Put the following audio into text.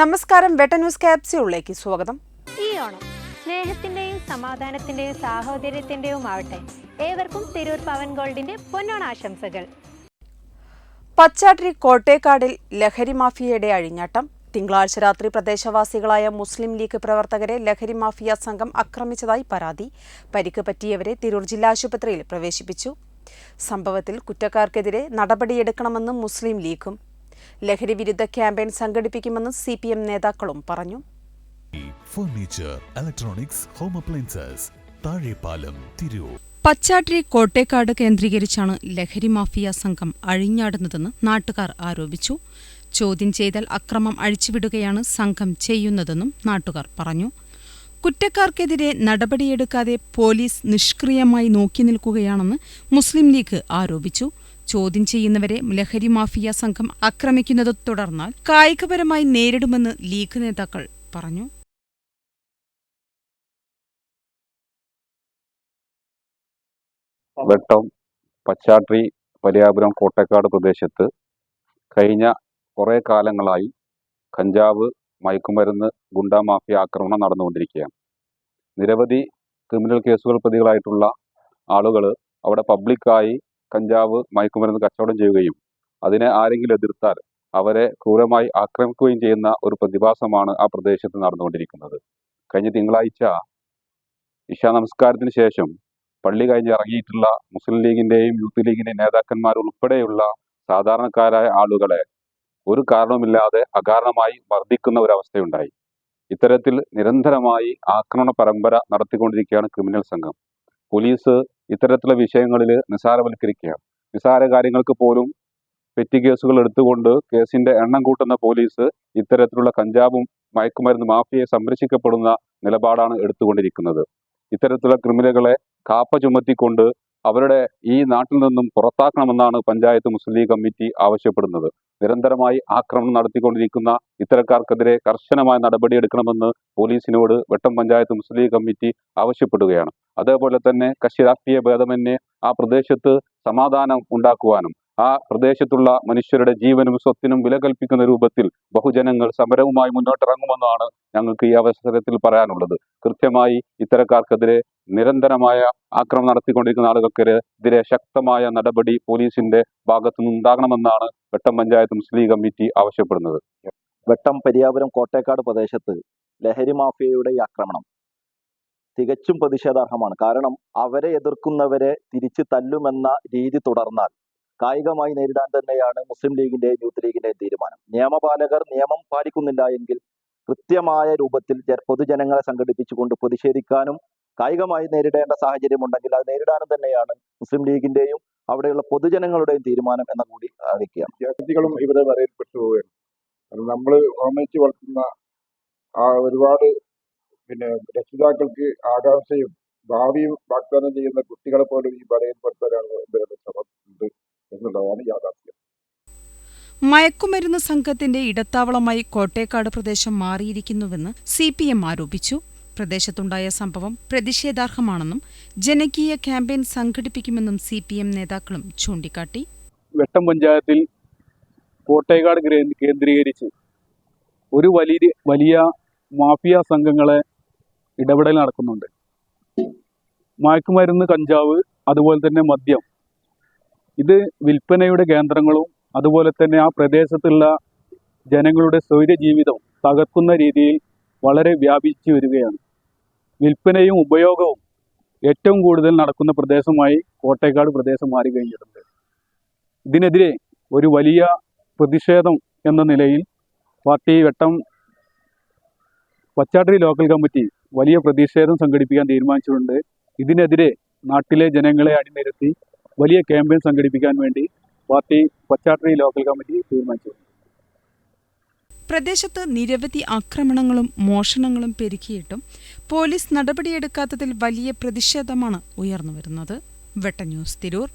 നമസ്കാരം വെട്ട ന്യൂസ് ക്യാപ്സ്യൂളിലേക്ക് സ്വാഗതം. ഈ ഓണം സ്നേഹത്തിന്റെയും സമാധാനത്തിന്റെയും സാഹോദര്യത്തിന്റെയും ആവട്ടെ. ഏവർക്കും തിരൂർ പവൻ ഗോൾഡിന്റെ പൊന്നോണാശംസകൾ പച്ചാട്ടി പച്ചാട്രി കോട്ടേക്കാടിൽ ലഹരി മാഫിയയുടെ അഴിഞ്ഞാട്ടം. തിങ്കളാഴ്ച രാത്രി പ്രദേശവാസികളായ മുസ്ലിം ലീഗ് പ്രവർത്തകരെ ലഹരി മാഫിയ സംഘം ആക്രമിച്ചതായി പരാതി. പരിക്ക് പറ്റിയവരെ തിരൂർ ജില്ലാ ആശുപത്രിയിൽ പ്രവേശിപ്പിച്ചു. സംഭവത്തിൽ കുറ്റക്കാർക്കെതിരെ നടപടിയെടുക്കണമെന്നും മുസ്ലിം ലീഗും ലഹരി വിരുദ്ധ ക്യാമ്പയിൻ സംഘടിപ്പിക്കുമെന്ന് സി പി എം നേതാക്കളും പറഞ്ഞു. Furniture electronics home appliances Thazhepalam Tirur. Pachattiri Kottekkad കേന്ദ്രീകരിച്ചാണ് ലഹരി മാഫിയ സംഘം അഴിഞ്ഞാടുന്നതെന്ന് നാട്ടുകാർ ആരോപിച്ചു. ചോദ്യം ചെയ്താൽ അക്രമം അഴിച്ചുവിടുകയാണ് സംഘം ചെയ്യുന്നതെന്നും നാട്ടുകാർ പറഞ്ഞു. കുറ്റക്കാർക്കെതിരെ നടപടിയെടുക്കാതെ പോലീസ് നിഷ്ക്രിയമായി നോക്കി നിൽക്കുകയാണെന്ന് മുസ്ലിം ലീഗ് ആരോപിച്ചു. ചോദ്യം ചെയ്യുന്നവരെ ലഹരി മാഫിയ സംഘം ആക്രമിക്കുന്നത് തുടർന്നാൽ കായികപരമായി നേരിടുമെന്ന് ലീഗ് നേതാക്കൾ പറഞ്ഞു. വെട്ടം പച്ചാട്രി വലിയാപുരം കോട്ടക്കാട് പ്രദേശത്ത് കഴിഞ്ഞ കുറേ കാലങ്ങളായി കഞ്ചാവ് മയക്കുമരുന്ന് ഗുണ്ടാ മാഫിയ ആക്രമണം നടന്നുകൊണ്ടിരിക്കുകയാണ്. നിരവധി ക്രിമിനൽ കേസുകൾ പ്രതികളായിട്ടുള്ള ആളുകൾ അവിടെ പബ്ലിക്കായി കഞ്ചാവ് മയക്കുമരുന്ന് കച്ചവടം ചെയ്യുകയും അതിനെ ആരെങ്കിലും എതിർത്താൽ അവരെ ക്രൂരമായി ആക്രമിക്കുകയും ചെയ്യുന്ന ഒരു പ്രതിഭാസമാണ് ആ പ്രദേശത്ത് നടന്നുകൊണ്ടിരിക്കുന്നത്. കഴിഞ്ഞ തിങ്കളാഴ്ച ഇഷാ നമസ്കാരത്തിന് ശേഷം പള്ളി കഴിഞ്ഞ് ഇറങ്ങിയിട്ടുള്ള മുസ്ലിം ലീഗിന്റെയും യൂത്ത് ലീഗിന്റെയും നേതാക്കന്മാർ ഉൾപ്പെടെയുള്ള സാധാരണക്കാരായ ആളുകളെ ഒരു കാരണവുമില്ലാതെ അകാരണമായി വർദ്ധിക്കുന്ന ഒരു അവസ്ഥയുണ്ടായി. ഇത്തരത്തിൽ നിരന്തരമായി ആക്രമണ പരമ്പര നടത്തിക്കൊണ്ടിരിക്കുകയാണ് ക്രിമിനൽ സംഘം. പോലീസ് ഇത്തരത്തിലുള്ള വിഷയങ്ങളിൽ നിസാരവൽക്കരിക്കുകയാണ്. നിസാര കാര്യങ്ങൾക്ക് പോലും പെറ്റി കേസുകൾ എടുത്തുകൊണ്ട് കേസിന്റെ എണ്ണം കൂട്ടുന്ന പോലീസ് ഇത്തരത്തിലുള്ള കഞ്ചാവും മയക്കുമരുന്ന് മാഫിയെ സംരക്ഷിക്കപ്പെടുന്ന നിലപാടാണ് എടുത്തുകൊണ്ടിരിക്കുന്നത്. ഇത്തരത്തിലുള്ള ക്രിമിനലുകളെ കാപ്പ ചുമത്തിക്കൊണ്ട് അവരുടെ ഈ നാട്ടിൽ നിന്നും പുറത്താക്കണമെന്നാണ് പഞ്ചായത്ത് മുസ്ലിം ലീഗ് കമ്മിറ്റി ആവശ്യപ്പെടുന്നത്. നിരന്തരമായി ആക്രമണം നടത്തിക്കൊണ്ടിരിക്കുന്ന ഇത്തരക്കാർക്കെതിരെ കർശനമായ നടപടിയെടുക്കണമെന്ന് പോലീസിനോട് വെട്ടം പഞ്ചായത്ത് മുസ്ലിം ലീഗ് കമ്മിറ്റി ആവശ്യപ്പെടുകയാണ്. അതേപോലെ തന്നെ കക്ഷി രാഷ്ട്രീയ ഭേദമന്യേ ആ പ്രദേശത്ത് സമാധാനം ഉണ്ടാക്കുവാനും ആ പ്രദേശത്തുള്ള മനുഷ്യരുടെ ജീവനും സ്വത്തിനും വില കൽപ്പിക്കുന്ന രൂപത്തിൽ ബഹുജനങ്ങൾ സമരവുമായി മുന്നോട്ടിറങ്ങുമെന്നാണ് ഞങ്ങൾക്ക് ഈ അവസരത്തിൽ പറയാനുള്ളത്. കൃത്യമായി ഇത്തരക്കാർക്കെതിരെ നിരന്തരമായ ആക്രമണം നടത്തിക്കൊണ്ടിരിക്കുന്ന ആളുകൾക്കെതിരെ ശക്തമായ നടപടി പോലീസിന്റെ ഭാഗത്തു നിന്നുണ്ടാകണമെന്നാണ് വെട്ടം പഞ്ചായത്ത് മുസ്ലിം കമ്മിറ്റി ആവശ്യപ്പെടുന്നത്. വെട്ടം പരിയാപുരം കോട്ടേക്കാട് പ്രദേശത്ത് ലഹരി മാഫിയയുടെ ഈ ആക്രമണം തികച്ചും പ്രതിഷേധാർഹമാണ്. കാരണം അവരെ എതിർക്കുന്നവരെ തിരിച്ചു തല്ലുമെന്ന രീതി തുടർന്നാൽ കായികമായി നേരിടാൻ തന്നെയാണ് മുസ്ലിം ലീഗിന്റെയും യൂത്ത് ലീഗിന്റെയും തീരുമാനം. നിയമപാലകർ നിയമം പാലിക്കുന്നില്ല എങ്കിൽ കൃത്യമായ രൂപത്തിൽ പൊതുജനങ്ങളെ സംഘടിപ്പിച്ചുകൊണ്ട് പ്രതിഷേധിക്കാനും കായികമായി നേരിടേണ്ട സാഹചര്യം ഉണ്ടെങ്കിൽ അത് നേരിടാനും തന്നെയാണ് മുസ്ലിം ലീഗിന്റെയും അവിടെയുള്ള പൊതുജനങ്ങളുടെയും തീരുമാനം എന്ന കൂടി അറിയിക്കുകയാണ്. വിദ്യാർത്ഥികളും ഇവിടെ വരയിൽപ്പെട്ടു പോവുകയാണ് നമ്മൾ ഓമനിച്ച് വളർത്തുന്ന ആ ഒരുപാട് പിന്നെ രക്ഷിതാക്കൾക്ക് ആകാംക്ഷയും ഭാവിയും വാഗ്ദാനം ചെയ്യുന്ന കുട്ടികളെ പോലും ഈ വരയിൽപ്പെടുത്താനാണ് ഇവരുടെ ശ്രമം ഉണ്ട് എന്നുള്ളതാണ് യാഥാർത്ഥ്യം. മയക്കുമരുന്ന് സംഘത്തിന്റെ ഇടത്താവളമായി കോട്ടേക്കാട് പ്രദേശം മാറിയിരിക്കുന്നുവെന്ന് സി പി എം ആരോപിച്ചു. പ്രദേശത്തുണ്ടായ സംഭവം പ്രതിഷേധാർഹമാണെന്നും ജനകീയ ക്യാമ്പയിൻ സംഘടിപ്പിക്കുമെന്നും സി പി എം നേതാക്കളും ചൂണ്ടിക്കാട്ടി. വെട്ടം പഞ്ചായത്തിൽ കോട്ടേക്കാട് കേന്ദ്രീകരിച്ച് ഒരു വലിയ വലിയ മാഫിയ സംഘങ്ങളെ ഇടപെടൽ നടക്കുന്നുണ്ട്. മയക്കുമരുന്ന് കഞ്ചാവ് അതുപോലെ തന്നെ മദ്യം. ഇത് വിൽപ്പനയുടെ കേന്ദ്രങ്ങളും അതുപോലെ തന്നെ ആ പ്രദേശത്തുള്ള ജനങ്ങളുടെ സ്വൈര്യ ജീവിതം തകർക്കുന്ന രീതിയിൽ വളരെ വ്യാപിച്ചു വരികയാണ്. വിൽപ്പനയും ഉപയോഗവും ഏറ്റവും കൂടുതൽ നടക്കുന്ന പ്രദേശമായി കോട്ടയക്കാട് പ്രദേശം മാറി കഴിഞ്ഞിട്ടുണ്ട്. ഇതിനെതിരെ ഒരു വലിയ പ്രതിഷേധം എന്ന നിലയിൽ പാർട്ടി വട്ടം പച്ചാട്ടി ലോക്കൽ കമ്മിറ്റി വലിയ പ്രതിഷേധം സംഘടിപ്പിക്കാൻ തീരുമാനിച്ചിട്ടുണ്ട്. ഇതിനെതിരെ നാട്ടിലെ ജനങ്ങളെ അണിനിരത്തി വലിയ ക്യാമ്പയിൻ സംഘടിപ്പിക്കാൻ വേണ്ടി പാർട്ടി പച്ചാട്ടറി ലോക്കൽ കമ്മിറ്റി തീരുമാനിച്ചു. പ്രദേശത്ത് നിരവധി ആക്രമണങ്ങളും മോഷണങ്ങളും പെരുക്കിയിട്ടും പോലീസ് നടപടിയെടുക്കാത്തതിൽ വലിയ പ്രതിഷേധമാണ് ഉയർന്നുവരുന്നത്. വെട്ട ന്യൂസ് തിരൂർ.